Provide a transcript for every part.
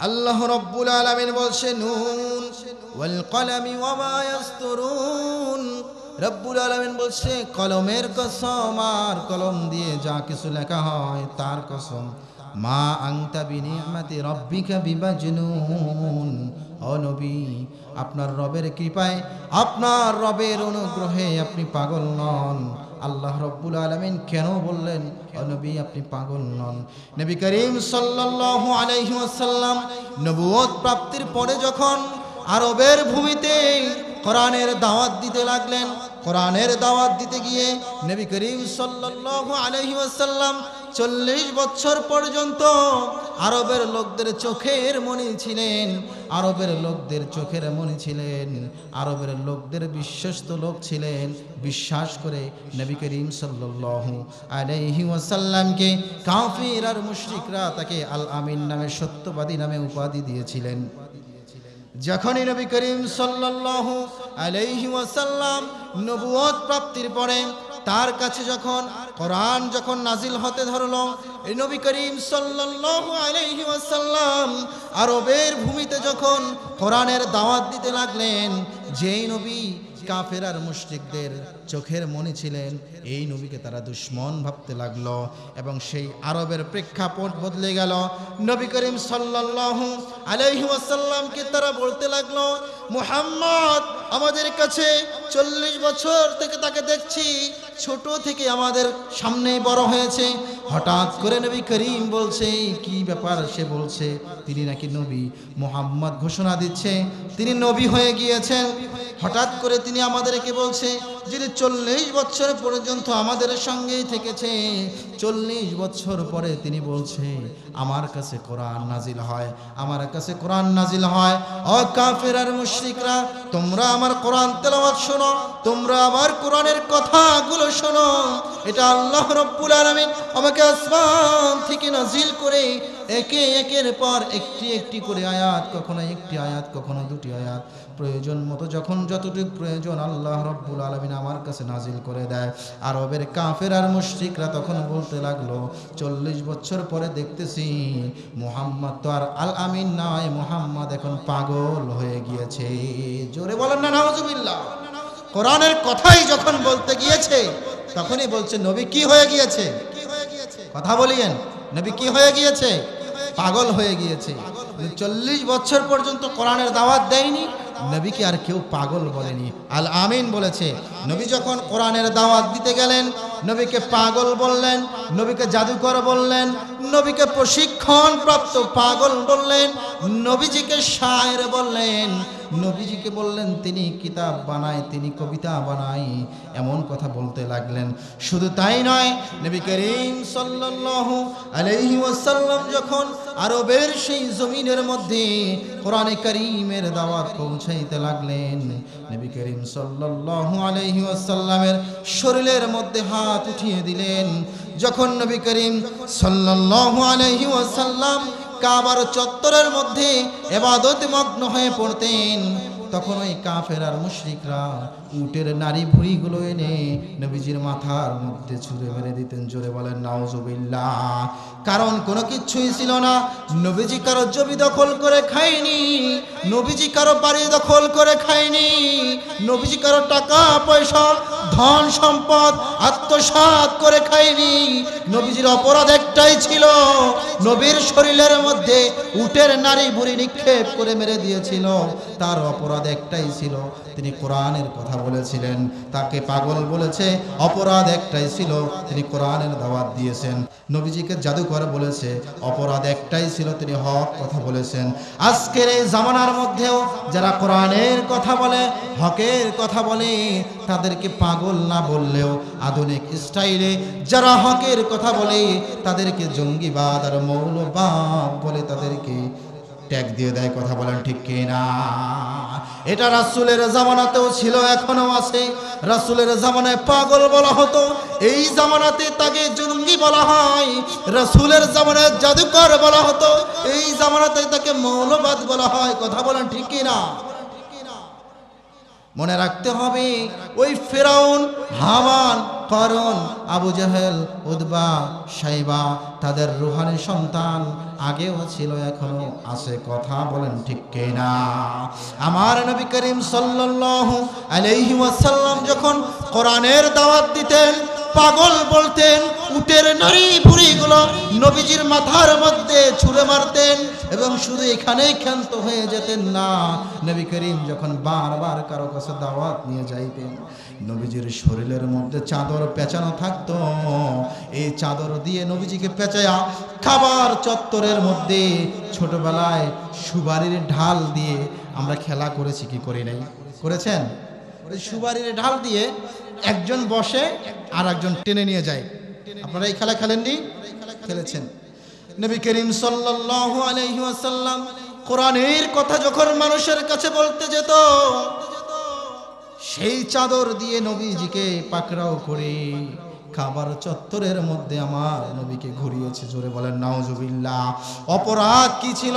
আল্লাহ রব্বুল আলমিন বলছে, নুন, ওয়াল রব্বুল আলমিন বলছে, কলমের কসম আর কলম দিয়ে যা কিছু লেখা হয় তার কসম। মা আংতা বিনিয়ামাতি রব্বিকা বিবাজনুন অনবী নবী আপনার রবের কৃপায়, আপনার রবের অনুগ্রহে আপনি পাগল নন। আল্লাহ রব্বুল আলমিন কেন বললেন নবী, আপনি পাগল নন? নবী করিম সাল্লাল্লাহু আলাইহি নবুয়ত প্রাপ্তির পরে যখন আরবের ভূমিতে কোরআনের দাওয়াত দিতে লাগলেন, কোরআনের দাওয়াত দিতে গিয়ে নবী করিম সাল্লাল্লাহু আলাইহি চল্লিশ বছর পর্যন্ত আরবের লোকদের চোখের মনি ছিলেন, আরবের লোকদের চোখের মনি ছিলেন, আরবের লোকদের বিশ্বস্ত লোক ছিলেন। বিশ্বাস করে নবী করিম সাল্লাল্লাহু আলাইহি ওয়াসাল্লামকে কাফির আর মুশরিকরা তাকে আল আমিন নামে সত্যবাদী নামে উপাধি দিয়েছিলেন। যখনই নবী করিম সাল্লাল্লাহু আলাইহি ওয়াসাল্লাম নবুয়ত প্রাপ্তির পরে তার কাছে যখন কোরআন যখন নাজিল হতে ধরলো এই নবী করিম সাল্লাল্লাহু আলাইহি ওয়াসাল্লাম আরবের ভূমিতে যখন কোরআনের দাওয়াত দিতে লাগলেন, যেই নবী কাফের আর মুশরিকদের চোখের মনে ছিলেন। এই নবীকে তারা দুশ্মন ভাবতে লাগল এবং সেই আরবের প্রেক্ষাপট বদলে গেল। নবী করিম সাল্লাল্লাহু আলাইহি ওয়াসাল্লামকে তারা বলতে লাগল, মুহাম্মদ, আমাদের কাছে চল্লিশ বছর থেকে তাকে দেখছি। ছোট থেকে আমাদের সামনে বড় হয়েছে। হঠাৎ করে নবী করিম বলছে, কি ব্যাপার? সে বলছে, তিনি নাকি নবী। মোহাম্মদ ঘোষণা দিচ্ছে, তিনি নবী হয়ে গিয়েছেন। হঠাৎ করে তিনি আমাদেরকে বলছে যিনি চল্লিশ বছর পর্যন্ত আমাদের সঙ্গেই থেকেছে, চল্লিশ বছর পরে তিনি বলছে, আমার কাছে কোরআন নাজিল হয়, আমার কাছে কোরআন নাজিল হয়। অ কাফের আর মুশরিকরা, তোমরা আমার কোরআন তেলাওয়াত শোনো, তোমরা আমার কোরআনের কথাগুলো শোনো। এটা আল্লাহ রব্বুল আলামিন আমাকে আসমান থেকে নাজিল করে, একে একের পর একটি একটি করে আয়াত, কখনো একটি আয়াত, কখনো দুটি আয়াত। প্রয়োজন মতো যখন যতটুকু প্রয়োজন আল্লাহ রব্বুল আলমিন আমার কাছে নাজিল করে দেয়। আরবের কাফের আর মুশরিকরা তখন বলতে লাগল, চল্লিশ বছর পরে দেখতেছি মুহাম্মদ তো আর আল আমিন নয়, মুহাম্মদ এখন পাগল হয়ে গিয়েছে। জোরে বলেন না, নাউজুবিল্লাহ। কোরআনের কথাই যখন বলতে গিয়েছে, তখনই বলছে, নবী কি হয়ে গিয়েছে? কথা বলিয়েন, নবী কি হয়ে গিয়েছে? পাগল হয়ে গিয়েছে। চল্লিশ বছর পর্যন্ত কোরআনের দাওয়াত দেয়নি? নবীকে আর কেউ পাগল বলেনি। আল আমিন বলেছে, নবী যখন কোরআনের দাওয়াত দিতে গেলেন, নবীকে পাগল বললেন, নবীকে জাদুকর বললেন, নবীকে প্রশিক্ষণ প্রাপ্ত পাগল বললেন, নবীজিকে শায়ের বললেন, নবীজিকে বললেন, তিনি কিতাব বানায়, তিনি কবিতা বানায়। এমন কথা বলতে লাগলেন। শুধু তাই নয়, নবী করিম সাল্লাল্লাহু আলাইহি ওয়াসাল্লাম যখন আরবের সেই জমিনের মধ্যে কোরআনে করিমের দাওয়াত পৌঁছাইতে লাগলেন। নবী করিম সাল্লাল্লাহু আলাইহি ওয়াসাল্লামের শরীরের মধ্যে হাত উঠিয়ে দিলেন। যখন নবী করিম সাল্লাল্লাহু আলাইহি ওয়াসাল্লাম কাবার চত্বরের মধ্যে এবাদত মগ্ন হয়ে পড়তেন তখন ওই কাফের আর মুশরিকরা উটের নারী ভুঁড়িগুলো এনে নবীজির মাথার মধ্যে ছুঁড়ে মেরে দিতেন। জোরে বলেন, নাউজুবিল্লাহ। কারণ কোনো কিছুই ছিল না। নবীজি কারও জমি দখল করে খায়নি, নবীজি কারও বাড়ি দখল করে খায়নি, নবীজি কারও টাকা, পয়সা, ধন সম্পদ আত্মসাৎ করে খায়নি। নবীজির অপরাধ একটাই ছিল, নবীর শরীরের মধ্যে উটের নারী বুড়ি নিক্ষেপ করে মেরে দিয়েছিল। তার অপরাধ একটাই ছিল। তিনি কোরআনের কথা বলেছিলেন, তাকে পাগল বলেছে, অপরাধ একটাই ছিল, তিনি কোরআনের দাওয়াত দিয়েছেন। নবীজিকে জাদুকর বলেছে, অপরাধ একটাই ছিল, তিনি হক কথা বলেছেন। আজকের এই জামানার মধ্যেও যারা কোরআনের কথা বলে, হকের কথা বলে, তাদেরকে পাগল না বললেও আধুনিক স্টাইলে যারা হকের কথা বলে, তাদেরকে জঙ্গিবাদ আর মৌলবাদ বলে তাদেরকে ট্যাগ দিয়ে দেয়, কথা বলেন ঠিক কি না এটা রাসুলের জামানাতেও ছিল এখনও আছে। রাসুলের জামানায় পাগল বলা হতো, এই জামানাতে তাকে জঙ্গি বলা হয়। রাসুলের জামানায় জাদুকর বলা হতো, এই জামানাতে তাকে মৌলবাদ বলা হয়, কথা বলেন ঠিক কি না মনে রাখতে হবে, ওই ফেরাউন, হামান করণ আবু জাহেল উদ্বা সাইবা তাদের রুহানি সন্তান আগেও ছিল, এখনও আছে। কথা বলেন ঠিক না আমার নবী করিম সাল্লাল্লাহু আলাইহি ওয়াসাল্লাম যখন কোরআনের দাওয়াত দিতেন পাগল বলতেন, উটের নারী বুড়িগুলো নবীজির মাথার মধ্যে ছুঁড়ে মারতেন এবং শুধু এখানেই ক্ষান্ত হয়ে যেতেন না। নবী করিম যখন বারবার কারও কাছে দাওয়াত নিয়ে যাইতেন, নবীজির শরীরের মধ্যে চাদর পেঁচানো থাকতো। এই চাদর দিয়ে নবীজিকে পেঁচায়া খাবার চত্বরের মধ্যে ছোটবেলায় সুবারির ঢাল দিয়ে আমরা খেলা করেছি কি করি নাই? করেছেন? সুবারির ঢাল দিয়ে একজন বসে আর একজন টেনে নিয়ে যায়। আপনারা এই খেলা খেলেননি? খেলেছেন। নবী করিম ওয়াসাল্লাম কোরআনের কথা যখন মানুষের কাছে বলতে যেত, সেই চাদর দিয়ে নবীজিকে পাকড়াও করে খাবার চত্বরের মধ্যে আমার নবীকে ঘুরিয়েছে। জোরে বলেন, নাউজুবিল্লাহ। অপরাধ কি ছিল?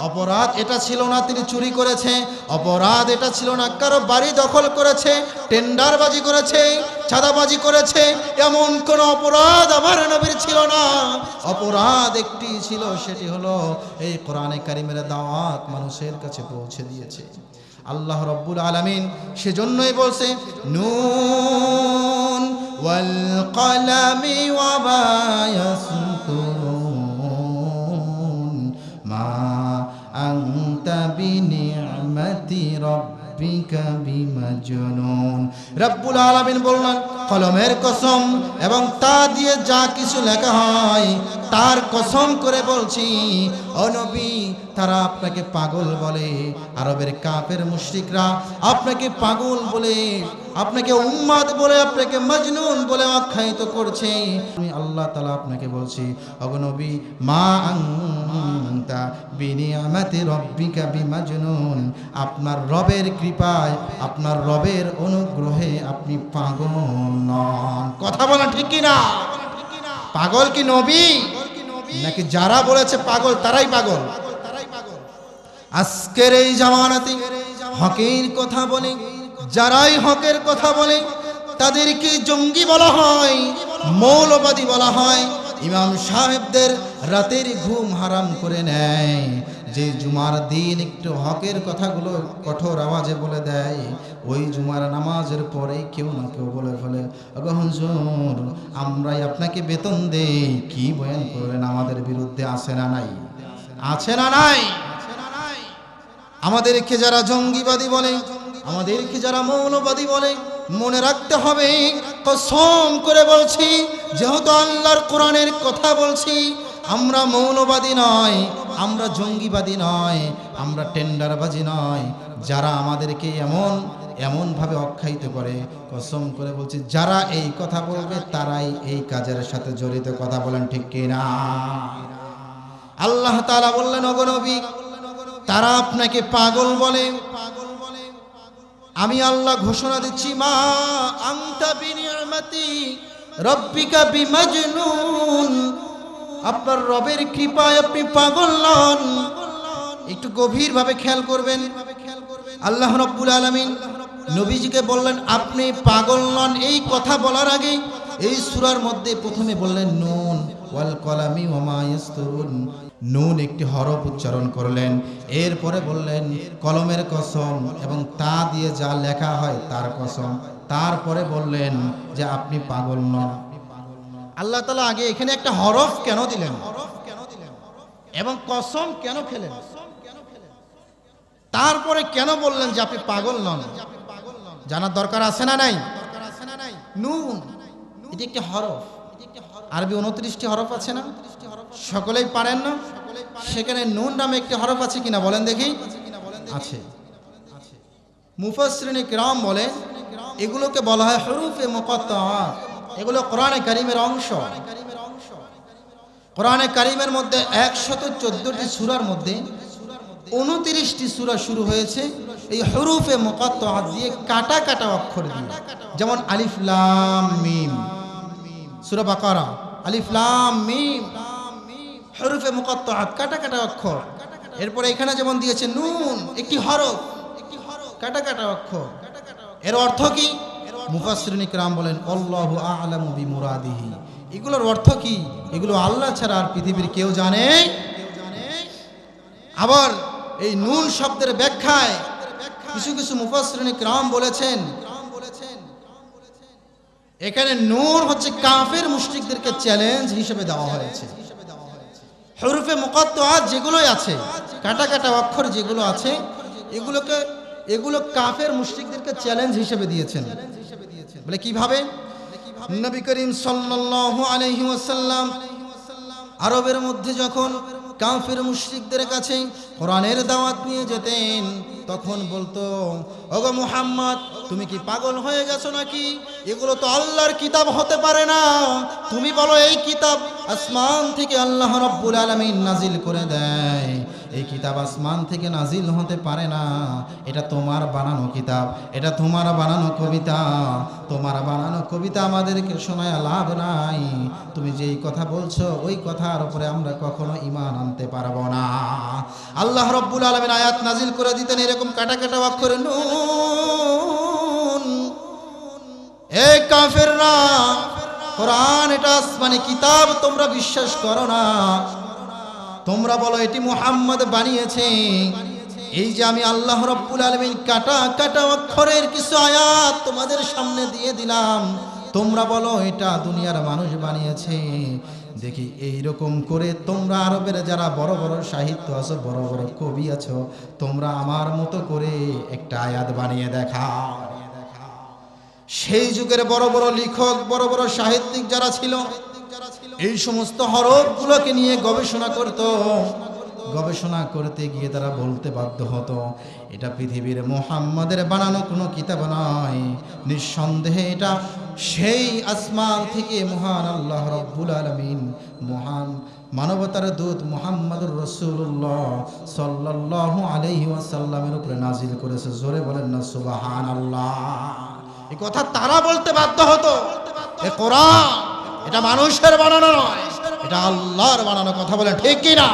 অপরাধ এটা ছিল না তিনি চুরি করেছে। অপরাধ এটা ছিল না কারও বাড়ি দখল করেছে, টেন্ডারবাজি করেছে, চাঁদাবাজি করেছে। এমন কোন অপরাধ আমার নবীর ছিল না। অপরাধ একটি ছিল, সেটি হলো এই কোরআনে কারিমের দাওয়াত মানুষের কাছে পৌঁছে দিয়েছে। আল্লাহ রব্বুল আলমিন সেজন্যই বলছে, নুন ওয়াল কলামি ইয়াসতুরুন মা আনতা বিনিআমাতি রাব্বিকা বিমাজনুন। রব্বুল আলামিন বললেন কলমের কসম এবং তা দিয়ে যা কিছু লেখা হয়, তার কসম করে বলছি অনবী তারা আপনাকে পাগল বলে, আরবের কাপের মুশ্রিকরা আপনাকে পাগল বলে আপনাকে উম্মাদ বলে, আপনাকে মজনুন বলে আখ্যায়িত করছে। আমি আল্লাহ তালা আপনাকে বলছি অগনবী মা আংতা বিনিয়ামাতি রব্বিকা বিমাজনুন। আপনার রবের কৃপায়, আপনার রবের অনুগ্রহে আপনি পাগল নন। কথা বলা ঠিক কি না? পাগল কি নবী? নাকি যারা বলেছে পাগল, তারাই পাগল? আজকের এই জামানাতে হকের কথা বলে। যারাই হকের কথা বলে, তাদেরকে জঙ্গি বলা হয়, মৌলবাদী বলা হয়। ইমাম সাহেবদের রাতের ঘুম হারাম করে নেয়। যে জুমার দিন একটু হকের কথাগুলো কঠোর আওয়াজে বলে দেয়, ওই জুমার নামাজের পরে কেউ না কেউ বলে ফেলে, "ওগো হুজুর, আমরাই আপনাকে বেতন দেই। কি বয়ান করলেন? আমাদের বিরুদ্ধে আছে না নাই? আছে না নাই? আমাদেরকে যারা জঙ্গিবাদী বলে আমাদেরকে যারা মৌলবাদী বলে, মনে রাখতে হবে, কসম করে বলছি, যেহেতু আল্লাহর কোরআনের কথা বলছি, আমরা মৌলবাদী নয়, আমরা জঙ্গিবাদী নয়, আমরা টেন্ডারবাজি নয়, যারা আমাদেরকে এমন, এমনভাবে অখ্যায়িত করে, কসম করে বলছি, যারা এই কথা বলবে, তারাই এই কাজের সাথে জড়িত, কথা বলেন ঠিক কিনা? আল্লাহ তারা বললেন অগনবী তারা আপনাকে পাগল বলে আমি আল্লাহ ঘোষণা দিচ্ছি, মা আংতা বিনিয়ামাতি রব্বিকা বিমাজনুন। আপনার রবের কৃপায় আপনি পাগল নন। একটু গভীরভাবে খেয়াল করবেন। আল্লাহ রব্বুল আলামিন নবীজিকে বললেন, আপনি পাগল নন। এই কথা বলার আগে এই সূরার মধ্যে প্রথমে বললেন নুন কলামি নুন একটি হরফ উচ্চারণ করলেন। এরপরে বললেন, কলমের কসম এবং তা দিয়ে যা লেখা হয় তার কসম। তারপরে বললেন যে আপনি পাগল নন। আল্লাহ তালা আগে এখানে একটা হরফ কেন দিলেন? এবং কসম কেন খেলেন? তারপরে কেন বললেন যে আপনি পাগল নন? জানার দরকার আছে না নাই? নুন, এটি একটি হরফ। আরবি উনত্রিশটি হরফ আছে না? সকলেই পারেন না? সেখানে নুন নামে একটি হরফ আছে কিনা বলেন দেখি। আছে। মুফাসরিনী কিরাম বলে, এগুলোকে বলা হয় হরুফে মুকত্তাআত এগুলো কোরআনে কারিমের অংশ। কোরআনে কারিমের মধ্যে একশত চোদ্দটি সুরার মধ্যে উনতিরিশটি সুরা শুরু হয়েছে এই হরুফে মুকত্তাআত দিয়ে কাটা কাটা অক্ষর যেমন আলিফ লাম মিম। সূরা বাকারা, আলিফ, লাম, মিম, হরুফে মুকত্তাআত, কাটা কাটা অক্ষর। এরপরে এখানে যেমন দিয়েছে নুন, একটি হরফ একটি হরফ কাটা কাটা অক্ষর। এর অর্থ কি? মুফাসরিন ইকরাম বলেন, আল্লাহু আ'লামু বিমুরাদিহি। এগুলোর অর্থ কি? এগুলো আল্লাহ ছাড়া আর পৃথিবীর কেউ জানে? আবার এই নুন শব্দের ব্যাখ্যায় কিছু কিছু মুফাসরিন ইকরাম বলেছেন এখানে নূর হচ্ছে কাফের মুশরিকদেরকে চ্যালেঞ্জ হিসেবে দেওয়া হয়েছে। হরুফে মুকদ্দোয়াত যেগুলোই আছে, কাটা কাটা অক্ষর যেগুলো আছে, এগুলোকে, এগুলো কাফের মুশরিকদেরকে চ্যালেঞ্জ হিসেবে দিয়েছেন। বলে কীভাবে? নবী করিম সাল্লাল্লাহু আলাইহি ওয়াসাল্লাম আরবের মধ্যে যখন কাফের মুশরিকদের কাছে কোরআনের দাওয়াত নিয়ে যেতেন তখন বলতো, ওগো মুহাম্মদ, তুমি কি পাগল হয়ে গেছো নাকি? এগুলো তো আল্লাহর কিতাব হতে পারে না। তুমি বলো, এই কিতাব আসমান থেকে আল্লাহ রাব্বুল আলামিন নাজিল করে দেয়। এই কিতাব আসমান থেকে নাজিল হতে পারে না। এটা তোমার বানানো কিতাব, এটা তোমার বানানো কবিতা। তোমার বানানো কবিতা আমাদেরকে শোনায় লাভ নাই। তুমি যেই কথা বলছো, ওই কথার উপরে আমরা কখনো ইমান আনতে পারব না। আল্লাহ রব্বুল আলমিন আয়াত নাজিল করে দিতেন এরকম কাটা কাটা অক্ষরে নুন। এই কাফেররা, কোরআন এটা আসমানি কিতাব, তোমরা বিশ্বাস করো না। তোমরা বলো, এটি মুহাম্মদ বানিয়েছে। এই যে আমি আল্লাহ রব্বুল আলমিন কাটা কাটা অক্ষরের কিছু আয়াত তোমাদের সামনে দিয়ে দিলাম। তোমরা বলো, এটা দুনিয়ার মানুষ বানিয়েছে। দেখি এই রকম করে তোমরা আরবের যারা বড় বড় সাহিত্য আছো, বড় বড় কবি আছো, তোমরা আমার মতো করে একটা আয়াত বানিয়ে দেখা সেই যুগের বড় বড় লেখক, বড় বড় সাহিত্যিক যারা ছিল, এই সমস্ত হরফগুলোকে নিয়ে গবেষণা করত। গবেষণা করতে গিয়ে তারা বলতে বাধ্য হতো, এটা পৃথিবীর মোহাম্মদের বানানো কোনো কিতাব নয়। নিঃসন্দেহে এটা সেই আসমান থেকে মহান আল্লাহ রব্বুল আলমিন, মহান মানবতার দূত মোহাম্মদুর রসুল্লাহ সাল্লাহ আলহি ওয়াসাল্লামের উপরে নাজিল করেছে। জোরে বলেন না সুবাহান আল্লাহ এই কথা তারা বলতে বাধ্য হতো। এ এটা মানুষের বানানো নয়, এটা আল্লাহর বানানো কথা বলে ঠিক কি না